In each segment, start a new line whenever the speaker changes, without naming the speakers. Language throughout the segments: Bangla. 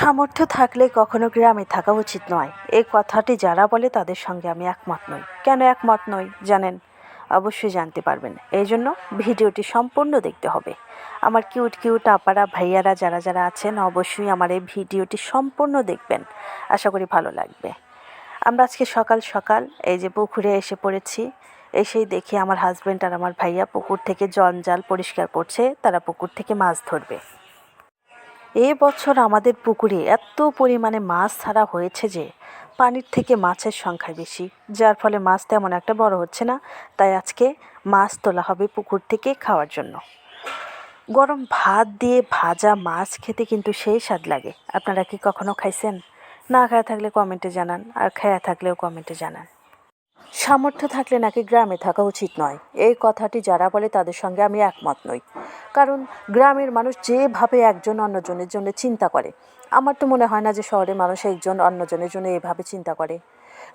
সামর্থ্য থাকলে কখনো গ্রামে থাকা উচিত নয়। এই কথাটি যারা বলে তাদের সঙ্গে আমি একমত নই। কেন একমত নই, জানেন? অবশ্যই জানতে পারবেন। এই জন্য ভিডিওটি সম্পূর্ণ দেখতে হবে। আমার কিউট কিউট আপারা ভাইয়ারা যারা যারা আছেন, অবশ্যই আমার এই ভিডিওটি সম্পূর্ণ দেখবেন। আশা করি ভালো লাগবে। আমরা আজকে সকাল সকাল এই যে পুকুরে এসে পড়েছি। এসেই দেখি আমার হাজব্যান্ড আর আমার ভাইয়া পুকুর থেকে জঞ্জাল পরিষ্কার করছে। তারা পুকুর থেকে মাছ ধরবে। এ বছর আমাদের পুকুরে এত পরিমাণে মাছ ছাড়া হয়েছে যে পানির থেকে মাছের সংখ্যা বেশি। যার ফলে মাছ তেমন একটা বড় হচ্ছে না। তাই আজকে মাছ তোলা হবে পুকুর থেকে খাওয়ার জন্য। গরম ভাত দিয়ে ভাজা মাছ খেতে কিন্তু সেই স্বাদ লাগে। আপনারা কি কখনো খাইছেন? না খায়া থাকলে কমেন্টে জানান। আর খায়া থাকলেও কমেন্টে জানান। সামর্থ্য থাকলে নাকি গ্রামে থাকা উচিত নয়। এই কথাটি যারা বলে তাদের সঙ্গে আমি একমত নই। কারণ গ্রামের মানুষ যেভাবে একজন অন্যজনের জন্য চিন্তা করে, আমার তো মনে হয় না যে শহরের মানুষ একজন অন্যজনের জন্য এভাবে চিন্তা করে।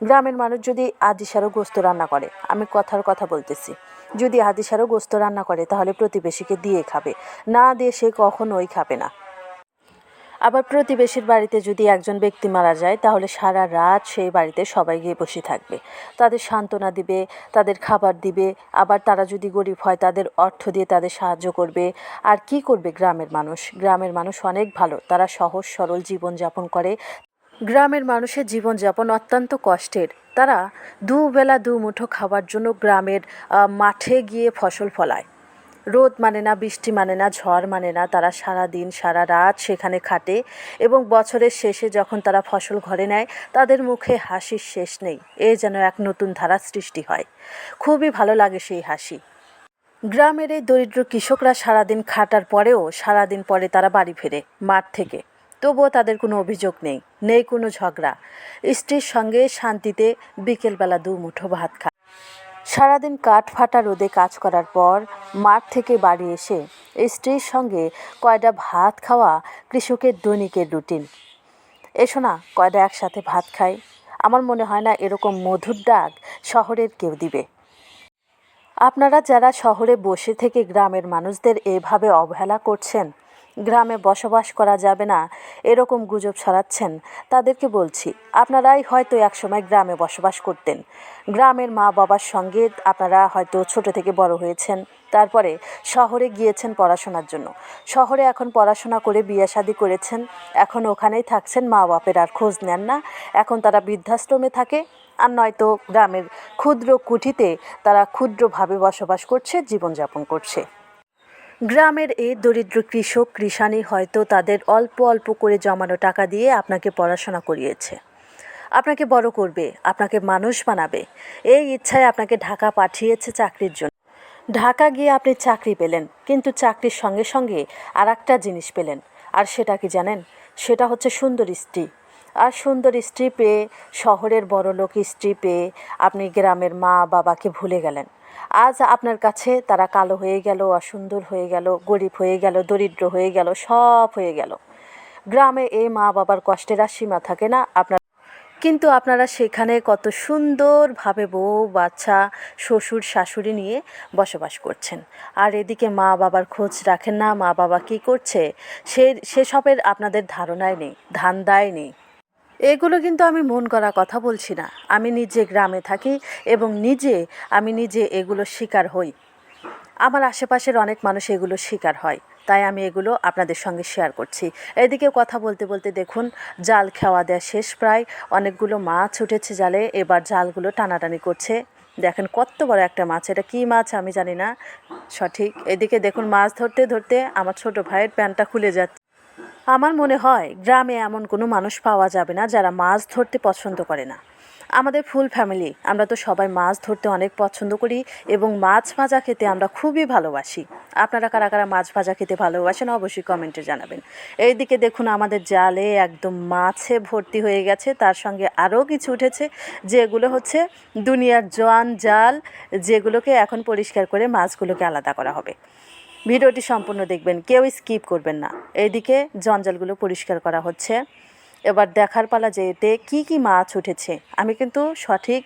গ্রামের মানুষ যদি আদিসারও গোস্ত রান্না করে, আমি কথার কথা বলতেছি। যদি আদিসারও গোস্ত রান্না করে, তাহলে প্রতিবেশীকে দিয়ে খাবে। না দিয়ে সে কখনোই খাবে না। আবার প্রতিবেশীর বাড়িতে যদি একজন ব্যক্তি মারা যায়, তাহলে সারা রাত সেই বাড়িতে সবাই গিয়ে বসে থাকবে। তাদের সান্ত্বনা দিবে, তাদের খাবার দিবে, আবার তারা যদি গরিব হয়, তাদের অর্থ দিয়ে তাদের সাহায্য করবে। আর কি করবে গ্রামের মানুষ? গ্রামের মানুষ অনেক ভালো, তারা সহজ, সরল জীবনযাপন করে। গ্রামের মানুষের জীবনযাপন অত্যন্ত কষ্টের। তারা দুবেলা দু মুঠো খাবার জন্য গ্রামের মাঠে গিয়ে ফসল ফলায়। রোদ মানে না, বৃষ্টি মানে না, ঝড় মানে না, তারা সারা দিন, সারা রাত সেখানে খাটে এবং বছরের শেষে যখন তারা ফসল ঘরে নেয়, তাদের মুখে হাসির শেষ নেই। এ যেন এক নতুন ধারা সৃষ্টি হয়। খুবই ভালো লাগে সেই হাসি। গ্রামের এই দরিদ্র কৃষকরা সারাদিন খাটার পরেও সারাদিন পরে তারা বাড়ি ফেরে মাঠ থেকে। তবুও তাদের কোনো অভিযোগ নেই নেই কোনো ঝগড়া। স্ত্রীর সঙ্গে শান্তিতে বিকেলবেলা দু মুঠো ভাত খায়। সারাদিন কাঠ ফাটা রোদে কাজ করার পর মাঠ থেকে বাড়ি এসে স্ত্রীর সঙ্গে কয়টা ভাত খাওয়া কৃষকের দৈনিকের রুটিন। এসো না কয়টা একসাথে ভাত খাই। আমার মনে হয় না এরকম মধুর ডাক শহরের কেউ দিবে। আপনারা যারা শহরে বসে থেকে গ্রামের মানুষদের এভাবে অবহেলা করছেন গ্রামে বসবাস করা যাবে না। এরকম গুজব ছড়াচ্ছেন। তাদেরকে বলছি, আপনারাই হয়তো একসময় গ্রামে বসবাস করতেন। গ্রামের মা বাবার সঙ্গে আপনারা হয়তো ছোট থেকে বড় হয়েছেন। তারপরে শহরে গিয়েছেন পড়াশোনার জন্য। শহরে এখন পড়াশোনা করে বিয়ে শাদি করেছেন। এখন ওখানেই থাকছেন মা বাপের আর খোঁজ নেন না। এখন তারা বৃদ্ধাশ্রমে থাকে। আর নয়তো গ্রামের ক্ষুদ্র কুঠিতে তারা ক্ষুদ্রভাবে বসবাস করছে, জীবনযাপন করছে। গ্রামের এই দরিদ্র কৃষক কৃষানি হয়তো তাদের অল্প অল্প করে জমানো টাকা দিয়ে আপনাকে পড়াশোনা করিয়েছে। আপনাকে বড় করবে, আপনাকে মানুষ বানাবে। এই ইচ্ছায় আপনাকে ঢাকা পাঠিয়েছে চাকরির জন্য। ঢাকা গিয়ে আপনি চাকরি পেলেন, কিন্তু চাকরির সঙ্গে সঙ্গে আর একটা জিনিস পেলেন, আর সেটা কি জানেন? সেটা হচ্ছে সুন্দর স্ত্রী। আর সুন্দর স্ত্রী পেয়ে শহরের বড় লোক স্ত্রী পেয়ে আপনি গ্রামের মা বাবাকে ভুলে গেলেন। আজ আপনার কাছে তারা কালো হয়ে গেল, অসুন্দর হয়ে গেল, গরিব হয়ে গেল, দরিদ্র হয়ে গেল, সব হয়ে গেল। গ্রামে এই মা বাবার কষ্টের আর সীমা থাকে না। আপনার কিন্তু আপনারা সেখানে কত সুন্দরভাবে বউ, বাচ্চা, শ্বশুর, শাশুড়ি নিয়ে বসবাস করছেন। আর এদিকে মা বাবার খোঁজ রাখেন না মা বাবা কী করছে? সে, সেসবের আপনাদের ধারণায় নেই ধান্দায় নেই। এগুলো কিন্তু আমি মন করা কথা বলছি না। আমি নিজে গ্রামে থাকি এবং নিজে, আমি নিজে এগুলো শিকার হই। আমার আশেপাশের অনেক মানুষ এগুলো শিকার হয়। তাই আমি এগুলো আপনাদের সঙ্গে শেয়ার করছি। এদিকে কথা বলতে বলতে দেখুন, জাল খাওয়া দেওয়া শেষ প্রায়। অনেকগুলো মাছ উঠেছে জালে, এবার জালগুলো টানাটানি করছে। দেখেন কত বড় একটা মাছ, এটা কী মাছ আমি জানি না। সঠিক, এদিকে দেখুন মাছ ধরতে ধরতে আমার ছোট ভাইয়ের প্যান্টটা খুলে যাচ্ছে। আমার মনে হয় গ্রামে এমন কোনো মানুষ পাওয়া যাবে না যারা মাছ ধরতে পছন্দ করে না। আমাদের ফুল ফ্যামিলি, আমরা তো সবাই মাছ ধরতে অনেক পছন্দ করি এবং মাছ ভাজা খেতে আমরা খুবই ভালোবাসি। আপনারা কারা কারা মাছ ভাজা খেতে ভালোবাসেন অবশ্যই কমেন্টে জানাবেন। এইদিকে দেখুন আমাদের জালে একদম মাছে ভর্তি হয়ে গেছে, তার সঙ্গে আরও কিছু উঠেছে, যেগুলো হচ্ছে দুনিয়ার জোয়ান জাল, যেগুলোকে এখন পরিষ্কার করে মাছগুলোকে আলাদা করা হবে। ভিডিওটি সম্পূর্ণ দেখবেন, কেউ স্কিপ করবেন না। এইদিকে জঞ্জালগুলো পরিষ্কার করা হচ্ছে। এবার দেখার পালা যে এতে কী কী মাছ উঠেছে, আমি কিন্তু সঠিক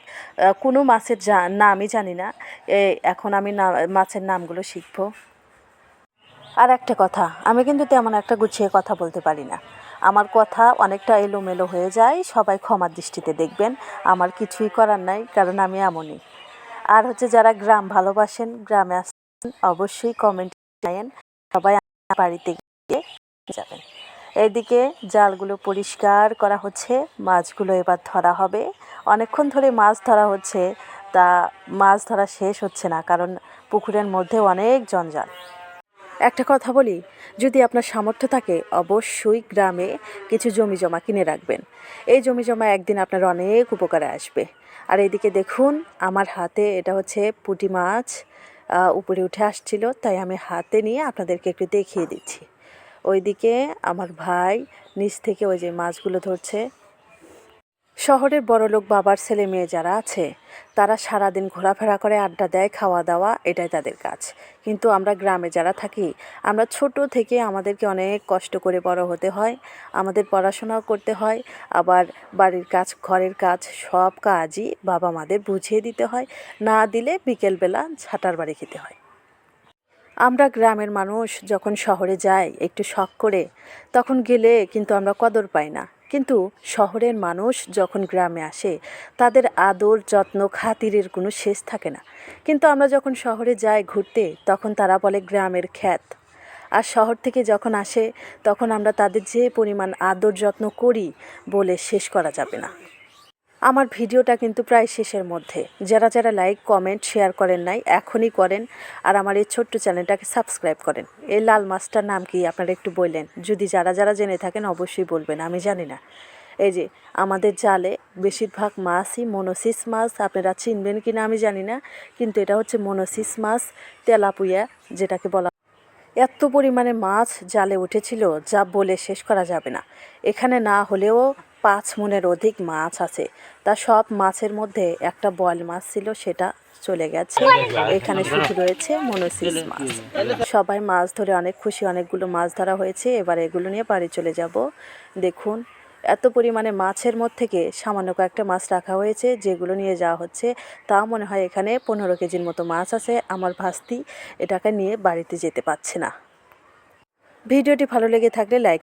কোনো মাছের যা নামই জানি না। এখন আমি না, মাছের নামগুলো শিখব। আর একটা কথা, আমি কিন্তু তেমন একটা গুছিয়ে কথা বলতে পারি না। আমার কথা অনেকটা এলোমেলো হয়ে যায়, সবাই ক্ষমার দৃষ্টিতে দেখবেন, আমার কিছুই করার নাই, কারণ আমি এমনই। আর হচ্ছে যারা গ্রাম ভালোবাসেন, গ্রামে আসছেন অবশ্যই কমেন্ট জানায়েন সবাই বাড়িতে গিয়ে যাবেন। এদিকে জালগুলো পরিষ্কার করা হচ্ছে, মাছগুলো এবার ধরা হবে। অনেকক্ষণ ধরে মাছ ধরা হচ্ছে, তা মাছ ধরা শেষ হচ্ছে না, কারণ পুকুরের মধ্যে অনেক জঞ্জাল। একটা কথা বলি, যদি আপনার সামর্থ্য থাকে, অবশ্যই গ্রামে কিছু জমি জমা কিনে রাখবেন। এই জমি জমা একদিন আপনার অনেক উপকারে আসবে। আর এদিকে দেখুন, আমার হাতে এটা হচ্ছে পুঁটি মাছ। উপরে উঠে আসছিল, তাই আমি হাতে নিয়ে আপনাদেরকে একটু দেখিয়ে দিচ্ছি। ওইদিকে আমার ভাই নিচ থেকে ওই যে মাছগুলো ধরছে শহরের বড়লোক বাবার ছেলে মেয়ে যারা আছে, তারা সারাদিন ঘোরাফেরা করে, আড্ডা দেয়, খাওয়া দাওয়া, এটাই তাদের কাজ। কিন্তু আমরা গ্রামে যারা থাকি, আমরা ছোট থেকে আমাদেরকে অনেক কষ্ট করে বড় হতে হয়, আমাদের পড়াশোনাও করতে হয়, আবার বাড়ির কাজ, ঘরের কাজ, সব কাজই বাবা মাদের বুঝিয়ে দিতে হয়, না দিলে বিকেলবেলা ঝাঁটার বাড়ি খেতে হয়। আমরা গ্রামের মানুষ যখন শহরে যাই, একটু শখ করে, তখন গেলে কিন্তু আমরা কদর পাই না। কিন্তু শহরের মানুষ যখন গ্রামে আসে, তাদের আদর, যত্ন, খাতিরের কোনো শেষ থাকে না। কিন্তু আমরা যখন শহরে যাই ঘুরতে, তখন তারা বলে গ্রামের খ্যাত। আর শহর থেকে যখন আসে, তখন আমরা তাদের যে পরিমাণ আদর, যত্ন করি বলে শেষ করা যাবে না। আমার ভিডিওটা কিন্তু প্রায় শেষের মধ্যে। যারা যারা লাইক কমেন্ট শেয়ার করেন নাই, এখনই করেন। আর আমার এই ছোট্ট চ্যানেলটাকে সাবস্ক্রাইব করেন। এই লাল মাছটার নাম কি আপনারা একটু বললেন? যদি যারা যারা জেনে থাকেন, অবশ্যই বলবেন, আমি জানি না। এই যে, আমাদের জালে বেশিরভাগ মাছই মনোসিস মাছ, আপনারা চিনবেন কি না আমি জানি না। কিন্তু এটা হচ্ছে মনোসিস মাছ, তেলাপুয়া, যেটাকে বলা এত পরিমাণে মাছ জালে উঠেছিল যা বলে শেষ করা যাবে না। এখানে না হলেও পাঁচ মনের অধিক মাছ আছে। তা সব মাছের মধ্যে একটা বয়াল মাছ ছিল, সেটা চলে গেছে। এখানে শুধু রয়েছে মনোসিস মাছ। সবাই মাছ ধরে অনেক খুশি, অনেকগুলো মাছ ধরা হয়েছে। এবার এগুলো নিয়ে বাড়ি চলে যাব। দেখুন এত পরিমাণে মাছের মধ্যে থেকে সামান্য কয়েকটা মাছ রাখা হয়েছে, যেগুলো নিয়ে যাওয়া হচ্ছে। তা মনে হয় এখানে পনেরো কেজির মতো মাছ আছে। আমার ভাস্তি এটাকে নিয়ে বাড়িতে যেতে পারছে না। ভিডিওটি ভালো লেগে থাকলে লাইক